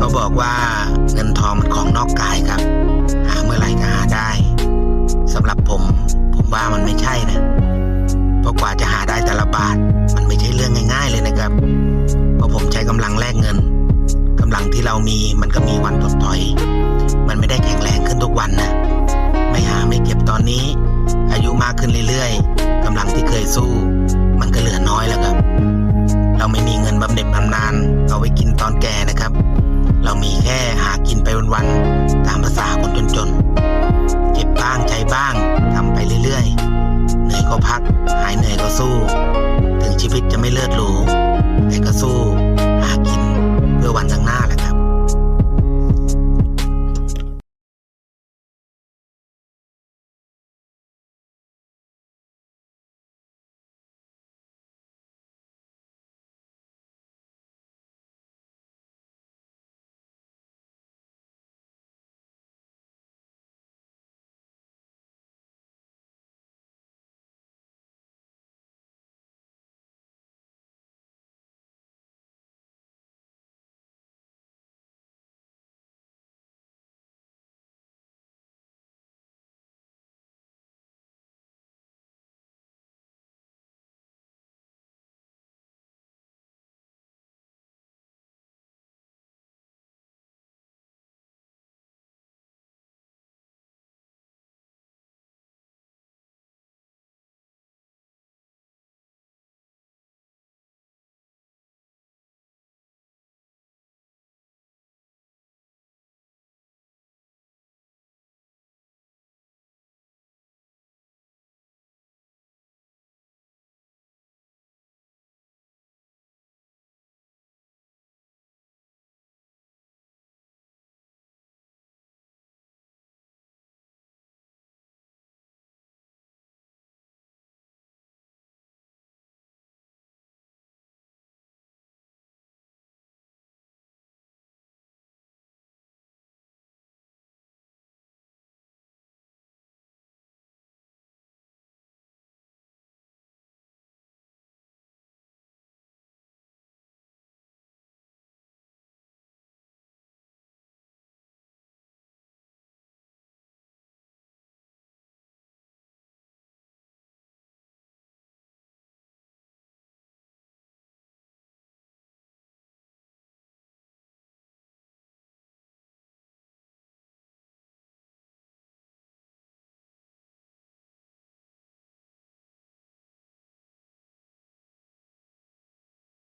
ก็บอกว่าเงินทองมันของนอกกายครับ หาเมื่อไหร่ก็หาได้สำหรับผมผมว่ามันไม่ใช่นะเพราะกว่าจะหาได้แต่ละบาท มันไม่ใช่เรื่องง่าย ๆ เลยนะครับ เพราะผมใช้กำลังแลกเงินกำลังที่เรามีมันก็มีวันถดถอย มันไม่ได้แข็งแรงขึ้นทุกวันนะ ไม่หาไม่เก็บตอนนี้ อายุมากขึ้นเรื่อยๆกำลังที่เคยสู้ มันก็เหลือน้อยแล้วครับ เราไม่มีเงินบำเหน็จบำนาญเอาไว้กินตอนแก่นะครับ เรามีแค่หากินไปวันๆตามภาษาคนจนๆเก็บบ้างใช้บ้างทำไปเรื่อยๆ เหนื่อยก็พัก หายเหนื่อยก็สู้ ถึงชีวิตจะไม่เลิศหรูแต่ก็สู้